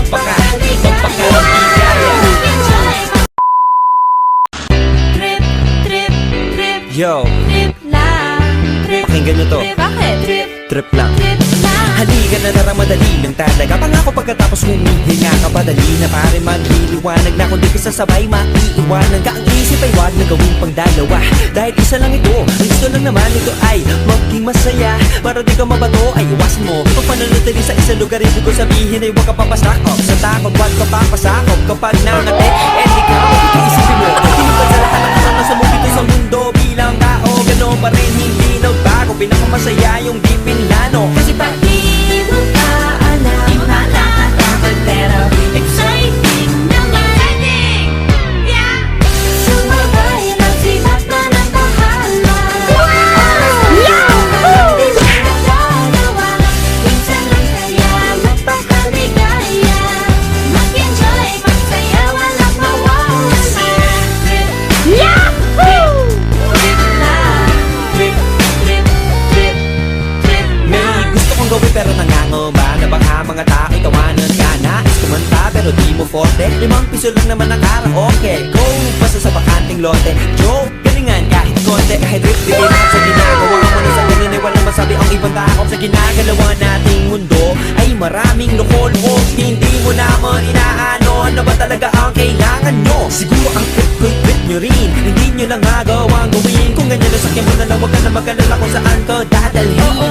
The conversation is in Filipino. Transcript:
Magpaka, magpakaligayan Trip, trip, trip, Yo, trip lang Trip, pakinggan nyo to. trip, bakit? Trip, Trip lang trip lang Halika na nara madali lang talaga. Pangako pagkatapos humihinga ka Padali na pare magliliwanag na. Kung di ka sasabay maiiwanan ka. Ang isip ay wag na gawin pang dalawa. Dahil isa lang ito Ang gusto lang naman ito ay maging masaya. Para di ka mabato ay iwasan mo. Kung pananatili sa isang lugar Ibig ko sabihin ay huwag ka papasakop Sa takot wag ka papasakop Kapag nangate pero di mo forte. Limang piso lang naman ang karaoke Go! Basta sa bakanting lote. Joke! Galingan kahit konti. Kahit rip bigay na sa ginagawa mo. Na sa walang masabi ang ibang tao. Sa ginagalawa nating mundo Ay maraming loko-loko Hindi mo naman inaano Ano ba talaga ang kailangan nyo? Siguro ang trip ko'y trip nyo rin. Hindi nyo lang magawang gawin. Kung ganyan na sakyan mo na lang Huwag ka na mag-alala kung saan ka dadalhin